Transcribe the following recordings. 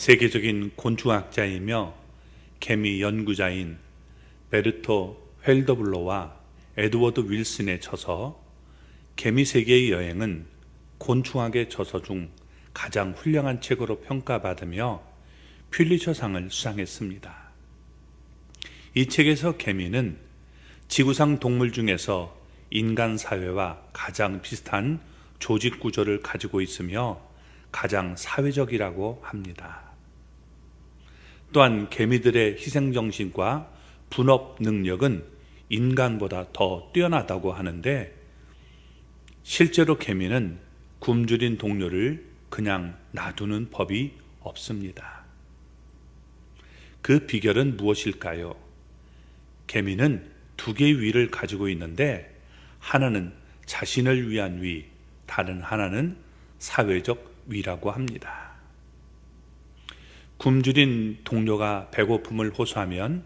세계적인 곤충학자이며 개미 연구자인 베르토 헬더블로와 에드워드 윌슨의 저서 개미 세계의 여행은 곤충학의 저서 중 가장 훌륭한 책으로 평가받으며 퓰리처상을 수상했습니다. 이 책에서 개미는 지구상 동물 중에서 인간 사회와 가장 비슷한 조직 구조를 가지고 있으며 가장 사회적이라고 합니다. 또한 개미들의 희생정신과 분업 능력은 인간보다 더 뛰어나다고 하는데 실제로 개미는 굶주린 동료를 그냥 놔두는 법이 없습니다. 그 비결은 무엇일까요? 개미는 두 개의 위를 가지고 있는데 하나는 자신을 위한 위, 다른 하나는 사회적 위라고 합니다. 굶주린 동료가 배고픔을 호소하면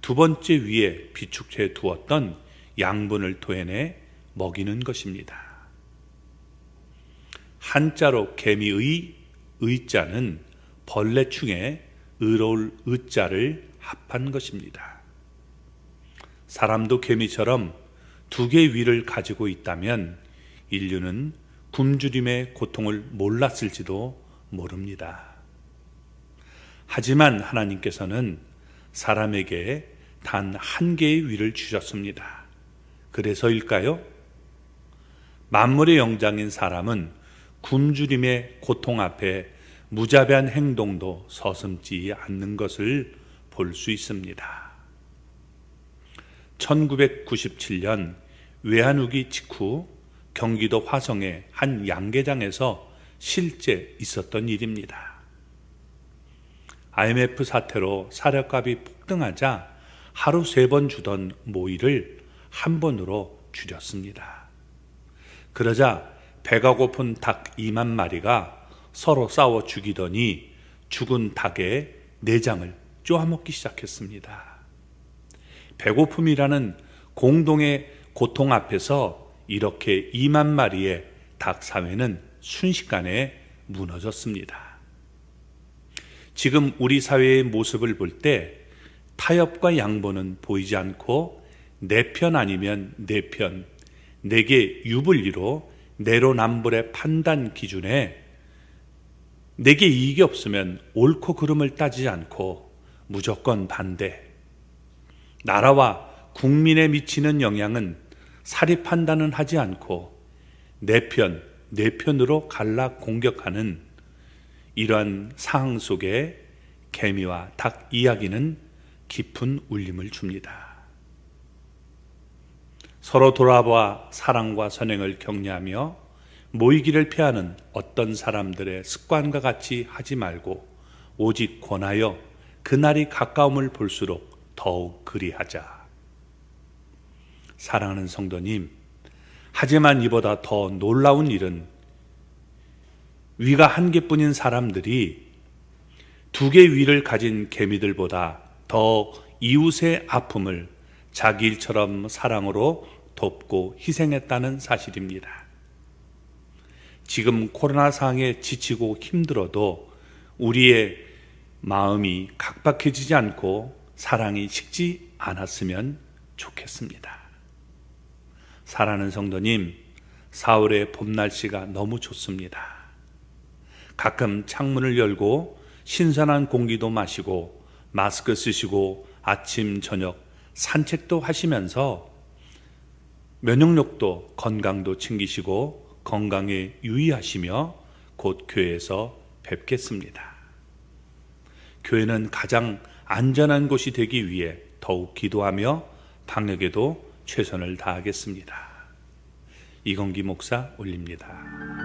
두 번째 위에 비축해 두었던 양분을 토해내 먹이는 것입니다. 한자로 개미의 의자는 벌레충에 의로울 의자를 합한 것입니다. 사람도 개미처럼 두 개의 위를 가지고 있다면 인류는 굶주림의 고통을 몰랐을지도 모릅니다. 하지만 하나님께서는 사람에게 단 한 개의 위를 주셨습니다. 그래서일까요? 만물의 영장인 사람은 굶주림의 고통 앞에 무자비한 행동도 서슴지 않는 것을 볼 수 있습니다. 1997년 외환위기 직후 경기도 화성의 한 양계장에서 실제 있었던 일입니다. IMF 사태로 사료값이 폭등하자 하루 세 번 주던 모이를 한 번으로 줄였습니다. 그러자 배가 고픈 닭 2만 마리가 서로 싸워 죽이더니 죽은 닭의 내장을 쪼아먹기 시작했습니다. 배고픔이라는 공동의 고통 앞에서 이렇게 2만 마리의 닭 사회는 순식간에 무너졌습니다. 지금 우리 사회의 모습을 볼 때 타협과 양보는 보이지 않고 내 편 아니면 내 편, 내게 유불리로 내로남불의 판단 기준에 내게 이익이 없으면 옳고 그름을 따지지 않고 무조건 반대. 나라와 국민에 미치는 영향은 사리 판단은 하지 않고 내 편, 내 편으로 갈라 공격하는 이러한 상황 속에 개미와 닭 이야기는 깊은 울림을 줍니다. 서로 돌아봐 사랑과 선행을 격려하며 모이기를 피하는 어떤 사람들의 습관과 같이 하지 말고 오직 권하여 그날이 가까움을 볼수록 더욱 그리하자. 사랑하는 성도님, 하지만 이보다 더 놀라운 일은 위가 한 개뿐인 사람들이 두 개 위를 가진 개미들보다 더 이웃의 아픔을 자기 일처럼 사랑으로 돕고 희생했다는 사실입니다. 지금 코로나 상황에 지치고 힘들어도 우리의 마음이 각박해지지 않고 사랑이 식지 않았으면 좋겠습니다. 사랑하는 성도님, 4월의 봄 날씨가 너무 좋습니다. 가끔 창문을 열고 신선한 공기도 마시고 마스크 쓰시고 아침, 저녁 산책도 하시면서 면역력도 건강도 챙기시고 건강에 유의하시며 곧 교회에서 뵙겠습니다. 교회는 가장 안전한 곳이 되기 위해 더욱 기도하며 방역에도 최선을 다하겠습니다. 이건기 목사 올립니다.